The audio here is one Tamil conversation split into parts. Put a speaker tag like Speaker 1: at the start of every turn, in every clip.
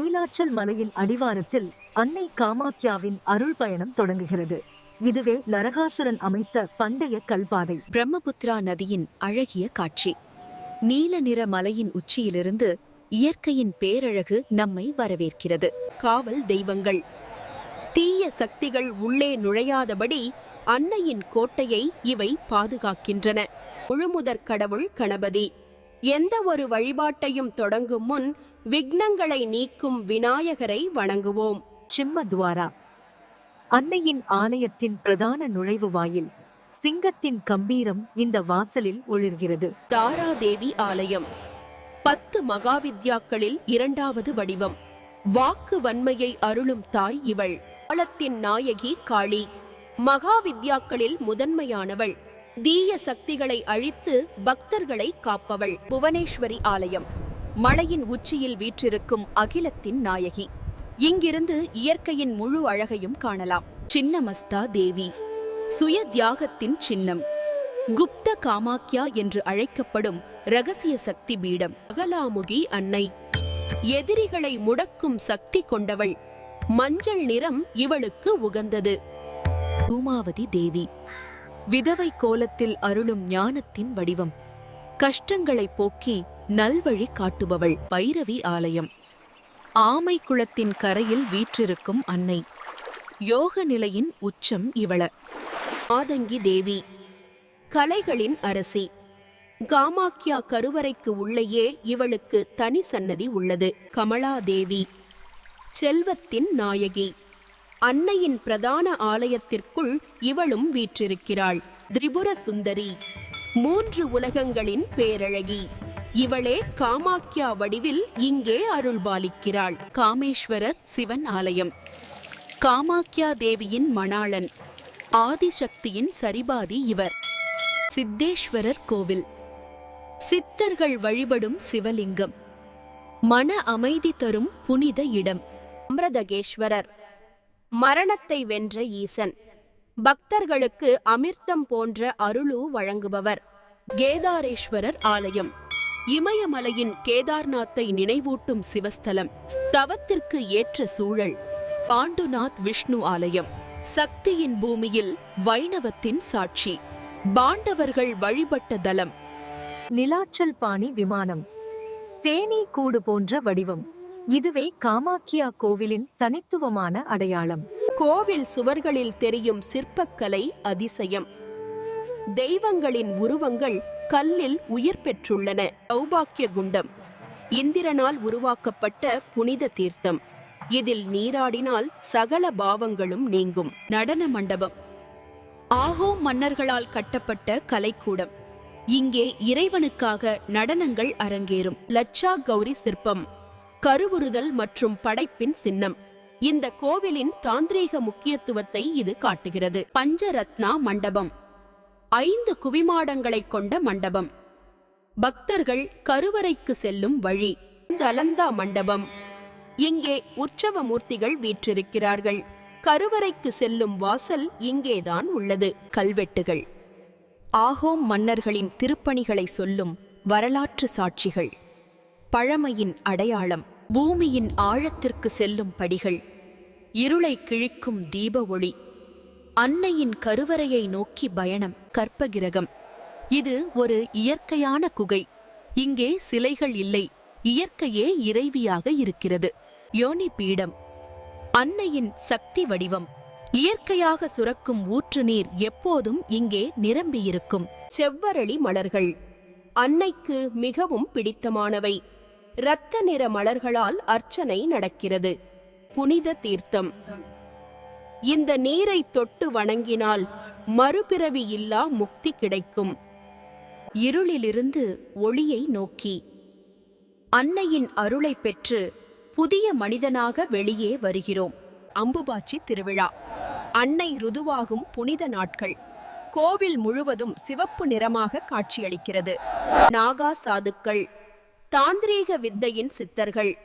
Speaker 1: நீலாச்சல் மலையின் அடிவாரத்தில் அன்னை காமாக்யாவின் அருள் பயணம் தொடங்குகிறது. இதுவே நரகாசுரன் அமைத்த பண்டைய கல்பாதை.
Speaker 2: பிரம்மபுத்திரா நதியின் அழகிய காட்சி. நீல நிற மலையின் உச்சியிலிருந்து இயற்கையின் பேரழகு நம்மை வரவேற்கிறது.
Speaker 3: காவல் தெய்வங்கள். தீய சக்திகள் உள்ளே நுழையாதபடி அன்னையின் கோட்டையை இவை பாதுகாக்கின்றன. முழுமுதற் கடவுள் கணபதி. எந்த ஒரு வழிபாட்டையும் தொடங்கும் முன் விக்னங்களை நீக்கும் விநாயகரை வணங்குவோம்.
Speaker 1: சிம்மத்வாரா. அன்னையின் ஆலயத்தின் பிரதான நுழைவு வாயில் சிங்கத்தின் கம்பீரம் இந்த வாசலில் ஒளிர்கிறது.
Speaker 3: தாராதேவி ஆலயம். பத்து மகாவித்யாக்களில் இரண்டாவது வடிவம். வாக்கு வன்மையை அருளும் தாய் இவள். காலத்தின் நாயகி காளி. மகாவித்யாக்களில் முதன்மையானவள். தீய சக்திகளை அழித்து பக்தர்களை காப்பவள். புவனேஸ்வரி ஆலயம். மலையின் உச்சியில் வீற்றிருக்கும் அகிலத்தின் நாயகி. இங்கிருந்து இயற்கையின் முழு அழகையும் காணலாம். சின்னமஸ்தா தேவி. சுய தியாகத்தின் சின்னம். குப்த காமாக்கியா என்று அழைக்கப்படும் ரகசிய சக்தி பீடம். அகலாமுகி அன்னை. எதிரிகளை முடக்கும் சக்தி கொண்டவள். மஞ்சள் நிறம் இவளுக்கு உகந்தது.
Speaker 2: பூமாவதி தேவி. விதவை கோலத்தில் அருளும் ஞானத்தின் வடிவம். கஷ்டங்களை போக்கி நல்வழி காட்டுபவள் பைரவி ஆலயம். ஆமை குளத்தின் கரையில் வீற்றிருக்கும் அன்னை. யோக நிலையின் உச்சம் இவள.
Speaker 3: ஆதங்கி தேவி. கலைகளின் அரசி. காமாக்கியா கருவறைக்கு உள்ளேயே இவளுக்கு தனி சன்னதி உள்ளது. கமலா தேவி. செல்வத்தின் நாயகி. அன்னையின் பிரதான ஆலயத்திற்குள் இவளும் வீற்றிருக்கிறாள். திரிபுர சுந்தரி. மூன்று உலகங்களின் பேரழகி. இவளே காமாக்கியா வடிவில் இங்கே அருள்பாலிக்கிறாள்.
Speaker 2: காமேஸ்வரர் சிவன் ஆலயம். காமாக்கியா தேவியின் மணாளன். ஆதிசக்தியின் சரிபாதி இவர். சித்தேஸ்வரர் கோவில். சித்தர்கள் வழிபடும் சிவலிங்கம். மன அமைதி தரும் புனித இடம்.
Speaker 3: அமிர்தகேஸ்வரர். மரணத்தை வென்ற ஈசன். பக்தர்களுக்கு அமிர்தம் போன்ற அருளு வழங்குபவர். கேதாரேஸ்வரர் ஆலயம். இமயமலையின் கேதார்நாத்தை நினைவூட்டும் சிவஸ்தலம். தவத்திற்கு ஏற்ற சூழல்.
Speaker 2: பாண்டுநாத் விஷ்ணு ஆலயம். சக்தியின் பூமியில் வைணவத்தின் சாட்சி. பாண்டவர்கள் வழிபட்ட தலம்.
Speaker 1: நிலாச்சல் பாணி விமானம். தேனீ கூடு போன்ற வடிவம். இதுவே காமாக்கியா கோவிலின் தனித்துவமான அடையாளம்.
Speaker 3: கோவில் சுவர்களில் தெரியும் சிற்பக்கலை அதிசயம். தெய்வங்களின் உருவங்கள் கல்லில் உயிர் பெற்றுள்ளன. சௌபாக்கிய குண்டம். இந்திரனால் உருவாக்கப்பட்ட புனித தீர்த்தம். இதில் நீராடினால் சகல பாவங்களும் நீங்கும்.
Speaker 2: நடன மண்டபம். ஆகோ மன்னர்களால் கட்டப்பட்ட கலைக்கூடம். இங்கே இறைவனுக்காக நடனங்கள் அரங்கேறும்.
Speaker 3: லட்சா கௌரி சிற்பம். கருவுறுதல் மற்றும் படைப்பின் சின்னம். இந்த கோவிலின் தாந்திரீக முக்கியத்துவத்தை இது காட்டுகிறது. பஞ்சரத்னா மண்டபம். ஐந்து குவிமாடங்களைக் கொண்ட மண்டபம். பக்தர்கள் கருவறைக்கு செல்லும் வழி. தலந்தா மண்டபம். இங்கே உற்சவ மூர்த்திகள் வீற்றிருக்கிறார்கள். கருவறைக்கு செல்லும் வாசல் இங்கேதான் உள்ளது.
Speaker 2: கல்வெட்டுகள். ஆகோம் மன்னர்களின் திருப்பணிகளை சொல்லும் வரலாற்று சாட்சிகள். பழமையின் அடையாளம். பூமியின் ஆழத்திற்கு செல்லும் படிகள் இருளை கிழிக்கும் தீப ஒளி அன்னையின் கருவறையை நோக்கி பயணம் கற்பகிரகம். இது ஒரு இயற்கையான குகை. இங்கே சிலைகள் இல்லை இயற்கையே இறைவியாக இருக்கிறது. யோனி பீடம். அன்னையின் சக்தி வடிவம். இயற்கையாக சுரக்கும் ஊற்று நீர் எப்போதும் இங்கே நிரம்பியிருக்கும்.
Speaker 3: செவ்வரளி மலர்கள். அன்னைக்கு மிகவும் பிடித்தமானவை. இரத்த நிற மலர்களால் அர்ச்சனை நடக்கிறது. புனித தீர்த்தம். இந்த நீரை தொட்டு வணங்கினால் மறுபிறவி இல்லா முக்தி கிடைக்கும்.
Speaker 2: இருளிலிருந்து ஒளியை நோக்கி. அன்னையின் அருளை பெற்று புதிய மனிதனாக வெளியே வருகிறோம்.
Speaker 3: அம்புபாச்சி திருவிழா. அன்னை ருதுவாகும் புனித நாட்கள். கோவில் முழுவதும் சிவப்பு நிறமாக காட்சியளிக்கிறது. நாகா சாதுக்கள். தாந்திரீக வித்தையின் சித்தர்கள்.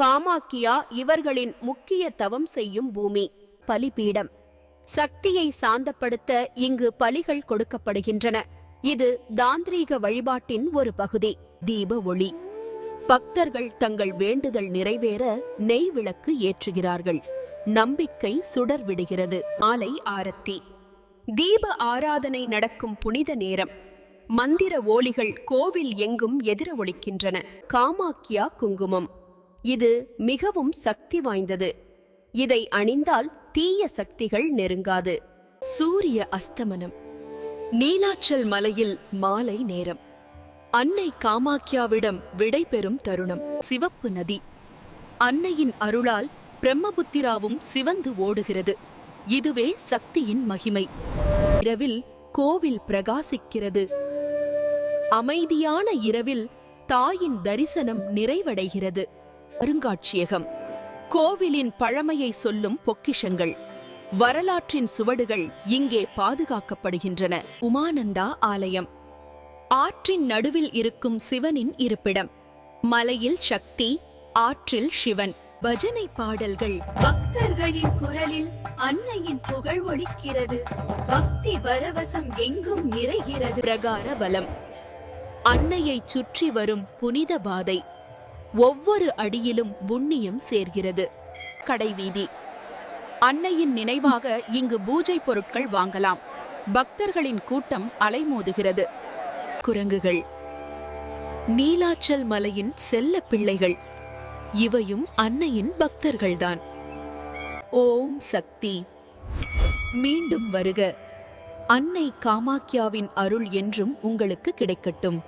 Speaker 3: காமாக்கியா இவர்களின் முக்கிய தவம் செய்யும் பூமி பலிபீடம். சக்தியை சாந்தப்படுத்த இங்கு பலிகள் கொடுக்கப்படுகின்றன. இது தாந்திரீக வழிபாட்டின் ஒரு பகுதி தீப ஒளி. பக்தர்கள் தங்கள் வேண்டுதல் நிறைவேற நெய் விளக்கு ஏற்றுகிறார்கள். நம்பிக்கை சுடர் விடுகிறது மாலை ஆரத்தி. தீப ஆராதனை நடக்கும் புனித நேரம். மந்திர ஓலிகள் கோவில் எங்கும் எதிர ஒழிக்கின்றன காமாக்கியா குங்குமம். இது மிகவும் சக்தி வாய்ந்தது. இதை அணிந்தால் தீய சக்திகள் நெருங்காது.
Speaker 2: சூரிய அஸ்தமனம். நீலாச்சல் மலையில் மாலை நேரம். அன்னை காமாக்கியாவிடம் விடைபெறும் தருணம். சிவப்பு நதி. அன்னையின் அருளால் பிரம்மபுத்திராவும் சிவந்து ஓடுகிறது. இதுவே சக்தியின் மகிமை.
Speaker 3: இரவில் கோவில் பிரகாசிக்கிறது. அமைதியான இரவில் தாயின் தரிசனம் நிறைவடைகிறது. அருங்காட்சியகம். கோவிலின் பழமையை சொல்லும் பொக்கிஷங்கள். வரலாற்றின் சுவடுகள் இங்கே பாதுகாக்கப்படுகின்றன.
Speaker 2: உமானந்தா ஆலயம். ஆற்றின் நடுவில் இருக்கும் சிவனின் இருப்பிடம். மலையில் சக்தி ஆற்றில் சிவன். பஜனை பாடல்கள். பக்தர்களின் குரலில் அன்னையின் புகழ் ஒழிக்கிறது. பக்தி பரவசம் எங்கும் நிறைகிறது. பிரகார பலம். அன்னையை சுற்றி வரும் புனித பாதை. ஒவ்வொரு அடியிலும் புண்ணியம் சேர்கிறது.
Speaker 3: கடைவீதி அன்னையின் நினைவாக இங்கு பூஜை பொருட்கள் வாங்கலாம். பக்தர்களின் கூட்டம் அலைமோதுகிறது.
Speaker 2: குரங்குகள். நீலாச்சல் மலையின் செல்ல பிள்ளைகள். இவையும் அன்னையின் பக்தர்கள்தான். ஓம் சக்தி. மீண்டும் வருக. அன்னை காமாக்கியாவின் அருள் என்றும் உங்களுக்கு கிடைக்கட்டும்.